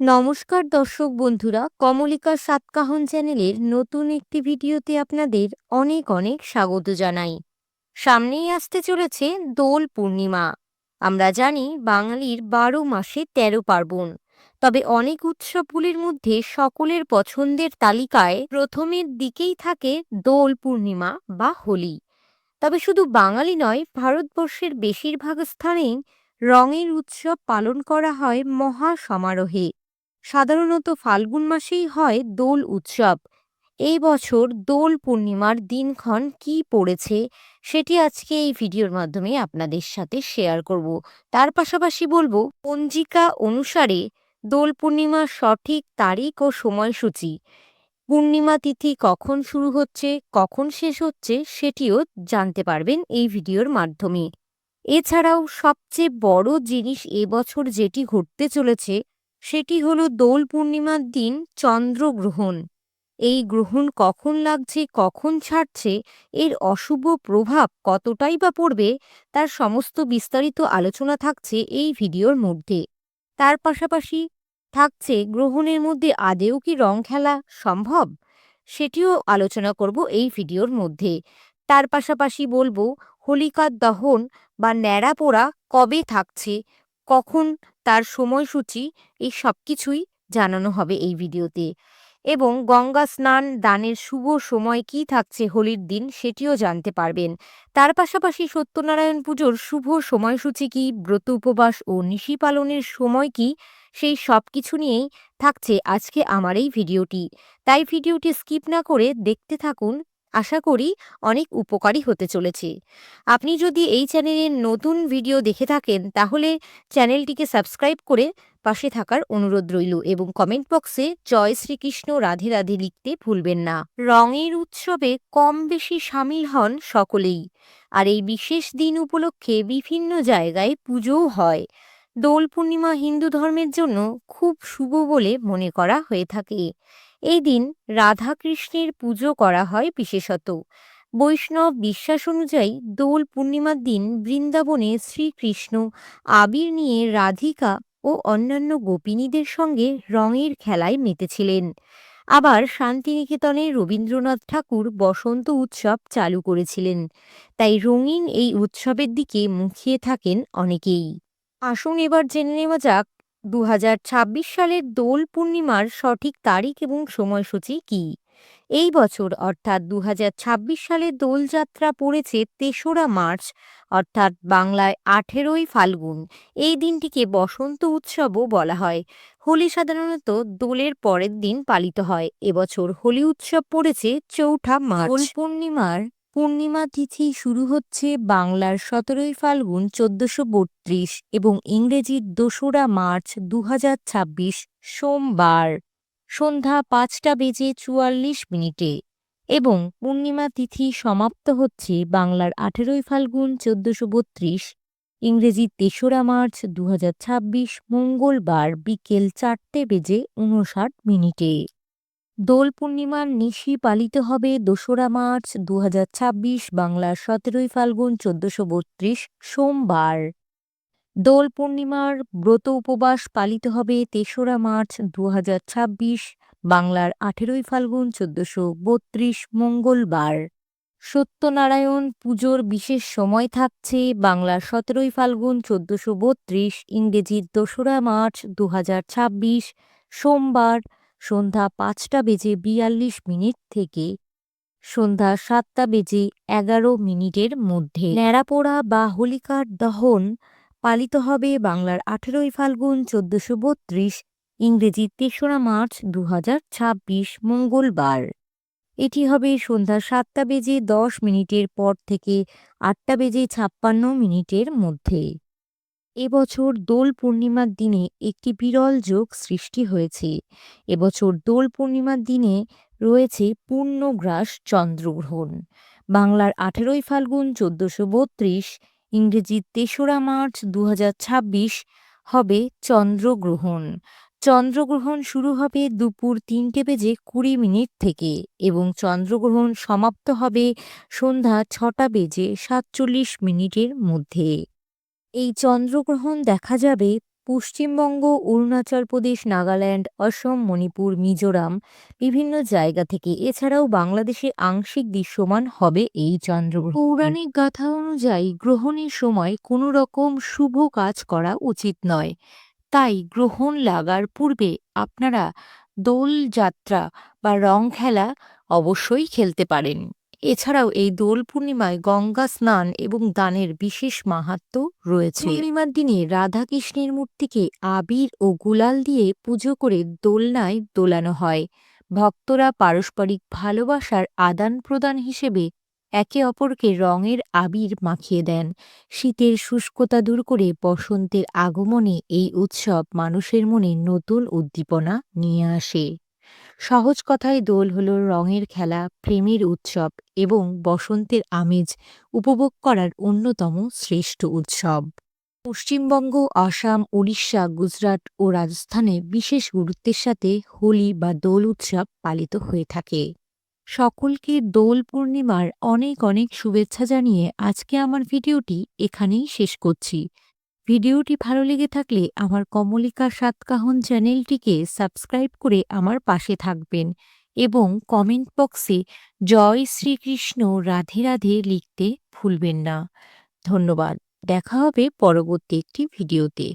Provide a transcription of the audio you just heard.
নমস্কার দর্শক বন্ধুরা কমলিকা সাতকাহন চ্যানেলের নতুন একটি ভিডিওতে আপনাদের অনেক অনেক স্বাগত জানাই। সামনেই আসতে চলেছে দোল পূর্ণিমা। আমরা জানি বাঙালির বারো মাসে তেরো পার্বণ। তবে অনেক উৎসবগুলির মধ্যে সকলের পছন্দের তালিকায় প্রথমের দিকেই থাকে দোল পূর্ণিমা বা হোলি। তবে শুধু বাঙালি নয়, ভারতবর্ষের বেশিরভাগ স্থানেই রঙের উৎসব পালন করা হয় মহা সমারোহে। সাধারণত ফাল্গুন মাসেই হয় দোল উৎসব। এই বছর দোল পূর্ণিমার দিনক্ষণ কি পড়েছে সেটি আজকে এই ভিডিওর মাধ্যমে আপনাদের সাথে শেয়ার করব। তার পাশাপাশি বলব, পঞ্জিকা অনুসারে দোল পূর্ণিমার সঠিক তারিখ ও সময়সূচি, পূর্ণিমা তিথি কখন শুরু হচ্ছে, কখন শেষ হচ্ছে সেটিও জানতে পারবেন এই ভিডিওর মাধ্যমে। এছাড়াও সবচেয়ে বড় জিনিস এবছর যেটি ঘটতে চলেছে সেটি হলো দোল পূর্ণিমার দিন চন্দ্রগ্রহণ। এই গ্রহণ কখন লাগছে, কখন ছাড়ছে, এর অশুভ প্রভাব কতটাই বা পড়বে, তার সমস্ত বিস্তারিত আলোচনা থাকছে এই ভিডিওর মধ্যে। তার পাশাপাশি থাকছে গ্রহণের মধ্যে আদেও কি রং খেলা সম্ভব? সেটিও আলোচনা করব এই ভিডিওর মধ্যে। তার পাশাপাশি বলব, হোলিকার দহন বা ন্যাড়া পোড়া কবে থাকছে? কখন তার সময়সূচি, এই সব কিছুই জানানো হবে এই ভিডিওতে। এবং গঙ্গা স্নান দানের শুভ সময় কি থাকছে হোলির দিন সেটিও জানতে পারবেন। তার পাশাপাশি সত্যনারায়ণ পুজোর শুভ সময়সূচি কি, ব্রত উপবাস ও নিশি পালনের সময় কি, সেই সব কিছু নিয়েই থাকছে আজকে আমার এই ভিডিওটি। তাই ভিডিওটি স্কিপ না করে দেখতে থাকুন আশা করি অনেক উপকারী হতে চলেছে। আপনি যদি এই চ্যানেলের নতুন ভিডিও দেখে থাকেন, তাহলে চ্যানেলটিকে সাবস্ক্রাইব করে পাশে থাকার অনুরোধ রইল এবং কমেন্ট বক্সে জয় শ্রীকৃষ্ণ রাধে রাধে লিখতে ভুলবেন না। রঙের উৎসবে কম বেশি সামিল হন সকলেই, আর এই বিশেষ দিন উপলক্ষে বিভিন্ন জায়গায় পুজোও হয়। দোল পূর্ণিমা হিন্দু ধর্মের জন্য খুব শুভ বলে মনে করা হয়ে থাকে। এই দিন রাধাকৃষ্ণের পুজো করা হয় বিশেষত। বৈষ্ণব বিশ্বাস অনুযায়ী দোল পূর্ণিমার দিন বৃন্দাবনে শ্রীকৃষ্ণ, আবির নিয়ে রাধিকা ও অন্যান্য গোপিনীদের সঙ্গে রঙের খেলায় মেতেছিলেন। আবার শান্তিনিকেতনে রবীন্দ্রনাথ ঠাকুর বসন্ত উৎসব চালু করেছিলেন। তাই রঙিন এই উৎসবের দিকে মুখিয়ে থাকেন অনেকেই। আসুন এবার জেনে নেওয়া যাক দুহাজার ছাব্বিশ সালের দোল পূর্ণিমার সঠিক তারিখ এবং সময়সূচি কী? এই বছর অর্থাৎ দু সালের দোলযাত্রা পড়েছে তেসরা মার্চ অর্থাৎ বাংলায় আঠেরোই ফাল্গুন। এই দিনটিকে বসন্ত উৎসবও বলা হয়। হোলি সাধারণত দোলের পরের দিন পালিত হয়। এবছর হোলি উৎসব পড়েছে চৌঠা মার্চ। দোল পূর্ণিমার পূর্ণিমা তিথি শুরু হচ্ছে বাংলার সতেরোই ফাল্গুন চোদ্দশো বত্রিশ এবং ইংরেজির দোসরা মার্চ দু হাজার ছাব্বিশ সোমবার। সন্ধ্যা পাঁচটা বেজে চুয়াল্লিশ মিনিটে এবং পূর্ণিমা তিথি সমাপ্ত হচ্ছে বাংলার আঠেরোই ফাল্গুন চোদ্দশো বত্রিশ। ইংরেজি তেসরা মার্চ দু হাজার ছাব্বিশ মঙ্গলবার বিকেল চারটে বেজে উনষাট মিনিটে। দোল পূর্ণিমার নিশি পালিত হবে দোসরা মার্চ দু হাজার ছাব্বিশ বাংলার সতেরোই ফাল্গুন চোদ্দশো বত্রিশ সোমবার। দোল পূর্ণিমার ব্রত উপবাস পালিত হবে তেসরা মার্চ দু বাংলার আঠেরোই ফাল্গুন চোদ্দশো বত্রিশ মঙ্গলবার। সত্যনারায়ণ পুজোর বিশেষ সময় থাকছে বাংলার সতেরোই ফাল্গুন চোদ্দশো বত্রিশ ইংরেজির দোসরা মার্চ দু হাজার ছাব্বিশ সোমবার। সন্ধ্যা পাঁচটা বেজে বিয়াল্লিশ মিনিট থেকে সন্ধ্যা সাতটা বেজে এগারো মিনিটের মধ্যে ন্যাড়াপোড়া বা হোলিকার দহন পালিত হবে বাংলার আঠেরোই ফাল্গুন চোদ্দশো বত্রিশ, ইংরেজি তেসরা মার্চ দু হাজার ছাব্বিশ, মঙ্গলবার। এটি হবে সন্ধ্যা সাতটা বেজে দশ মিনিটের পর থেকে আটটা বেজে ছাপ্পান্ন মিনিটের মধ্যে। এবছর দোল পূর্ণিমার দিনে একটি বিরল যোগ সৃষ্টি হয়েছে। এবছর দোল পূর্ণিমার দিনে রয়েছে পূর্ণগ্রাস চন্দ্রগ্রহণ। বাংলার আঠেরোই ফাল্গুন চোদ্দশো বত্রিশ, ইংরেজি তেসরা মার্চ দু হাজার ছাব্বিশ হবে চন্দ্রগ্রহণ। চন্দ্রগ্রহণ শুরু হবে দুপুর তিনটে বেজে কুড়ি মিনিট থেকে এবং চন্দ্রগ্রহণ সমাপ্ত হবে সন্ধ্যা ছটা বেজে সাতচল্লিশ মিনিটের মধ্যে। এই চন্দ্রগ্রহণ দেখা যাবে পশ্চিমবঙ্গ, অরুণাচল প্রদেশ, নাগাল্যান্ড, অসম, মণিপুর, মিজোরাম বিভিন্ন জায়গা থেকে। এছাড়াও বাংলাদেশে আংশিক দৃশ্যমান হবে এই চন্দ্রগ্রহণ। পৌরাণিক গাথা অনুযায়ী গ্রহণের সময় কোনো রকম শুভ কাজ করা উচিত নয়। তাই গ্রহণ লাগার পূর্বে আপনারা দোল যাত্রা বা রং খেলা অবশ্যই খেলতে পারেন। এছাড়াও এই দোল পূর্ণিমায় গঙ্গা স্নান এবং দানের বিশেষ মাহাত্ম্য রয়েছে। পূর্ণিমার দিনে রাধাকৃষ্ণের মূর্তিকে আবির ও গুলাল দিয়ে পুজো করে দোলনায় দোলানো হয়। ভক্তরা পারস্পরিক ভালোবাসার আদান প্রদান হিসেবে একে অপরকে রঙের আবির মাখিয়ে দেন। শীতের শুষ্কতা দূর করে বসন্তের আগমনে এই উৎসব মানুষের মনে নতুন উদ্দীপনা নিয়ে আসে। সহজ কথায় দোল হলো রঙের খেলা, প্রেমের উৎসব এবং বসন্তের আমেজ উপভোগ করার অন্যতম শ্রেষ্ঠ উৎসব। পশ্চিমবঙ্গ, আসাম, উড়িষ্যা, গুজরাট ও রাজস্থানে বিশেষ গুরুত্বের সাথে হোলি বা দোল উৎসব পালিত হয়ে থাকে। সকলকে দোল পূর্ণিমার অনেক অনেক শুভেচ্ছা জানিয়ে আজকে আমার ভিডিওটি এখানেই শেষ করছি। ভিডিওটি ভালো লেগে থাকলে আমার কমলিকা সাতকাহন চ্যানেলটিকে সাবস্ক্রাইব করে আমার পাশে থাকবেন এবং কমেন্ট বক্সে জয় শ্রীকৃষ্ণ রাধে রাধে লিখতে ভুলবেন না। ধন্যবাদ। দেখা হবে পরবর্তী একটি ভিডিওতে।